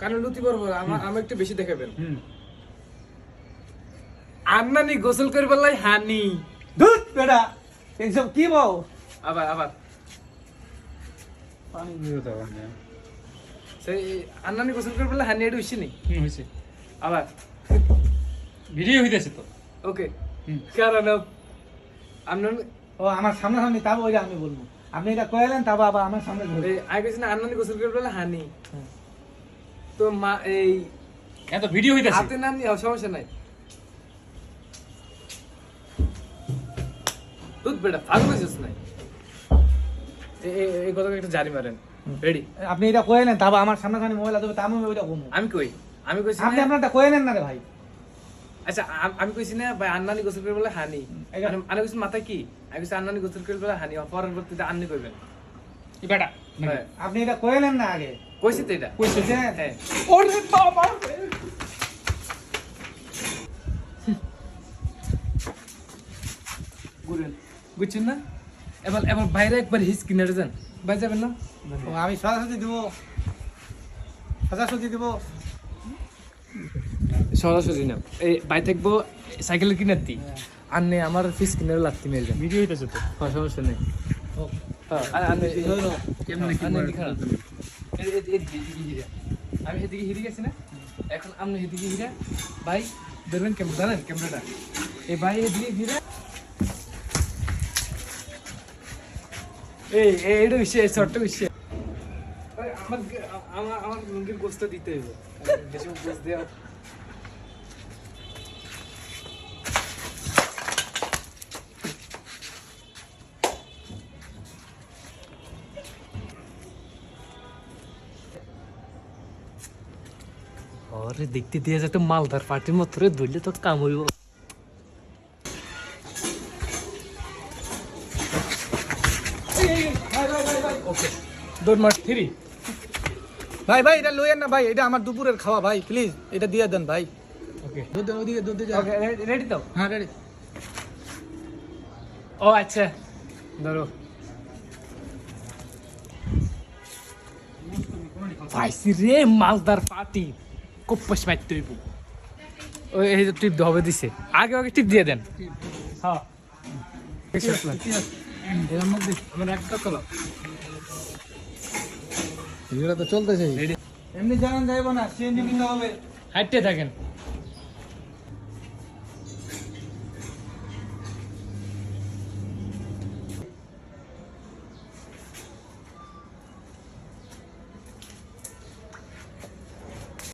কানে লুতি পরবো আমার আমি একটু বেশি দেখাবেন। আন্নানি গোসল করে বললাই হানি। ধুত বেটা এইসব কি বল? আবার আবার। পানি দিয়ে দাও সেই আন্নানি গোসল করে বললাই হানি এটা হইছে নি হইছে। আবার। ভিডিও হইতেছে তো। ওকে। কারণ আপনার ও আমার সামনে সামনে তাও ওইটা আমি বলব। আপনি এটা কয়েলেন তারপর আবার আমার সামনে আগে না আন্নানি গোসল করে বললাই হানি। তো মা এই এত ভিডিও হইতেছে? হাতে নানি ও, সমস্যা নাই। দুধ বেটা হইছিস নাই। এই- কথা একটা জারি মারেন। রেডি আপনি এটা কয়েলেন তারপর আমার সামনে সামনে মোবাইল দেবে তা আমি ওইটা কমু। আমি কই? আমি কইছি আপনি না আপনারটা কয়েলেন না রে ভাই। আচ্ছা আমি কইছি না ভাই আন্নানি গোসল করে বলে হানি। আমি- আমি কইছি মাথা কি? আমি কইছি আন্নানি গোসল করে বলে হানি পরবর্তীতে আন্নি কইবেন। এই বেটা হ্যাঁ। আপনি এটা কয়েলেন না আগে। কইছি তো এটা? বুঝছেন হ্যাঁ। ওরে বাবা বুঝছেন না? এবার এবার বাইরে একবার হিস কিনে যান। বাইরে যাবেন না? আমি সরাসরি দিব। সরাসরি দিব। সরাসরি না। এই বাই থাকব সাইকেলের কিনার দি। আর নেই আমার ফিস কিনারে লাগতে মেরে যান ভিডিও হইতেছে তো। হ্যাঁ সমস্যা নেই। হ্যাঁ, আর- কেমনে? আমি সেদিকে হিরে গেছি না? এখন আপনি সেদিকে হিরা ভাই, ধরবেন ক্যামেরা জানেন ক্যামেরাটা। এই ভাই এদিকে হিরা এই এইটা এটা এই শর্টটা বিষয় আমার আমার আমার লুঙ্গির গোস্ত দিতে হইব। বেশি গোস্ত দেওয়া আরে দেখতে দিয়ে যাতে মালদার পার্টির মতো রে ধরলে তো কাম হইব। ওকে দৌড় মার থ্রি ভাই ভাই এটা লইয়েন না ভাই এটা আমার দুপুরের খাওয়া ভাই প্লিজ এটা দিয়ে দেন ভাই। ওকে দুধ দেন ওদিকে দুধ দিয়ে ওকে রেডি তো? হ্যাঁ রেডি ও আচ্ছা। ধরো। রে মালদার পার্টি। কপ্পাস মারতে হইব ওই এই যে টিপ হবে দিছে। আগে আগে টিপ দিয়ে দেন। হ্যাঁ। এর মধ্যে আমার একটা কলা। ভিডিওটা তো চলতেছে? এমনি জানান যাইব না সিএনজি কিনতে হবে। হাইটে থাকেন।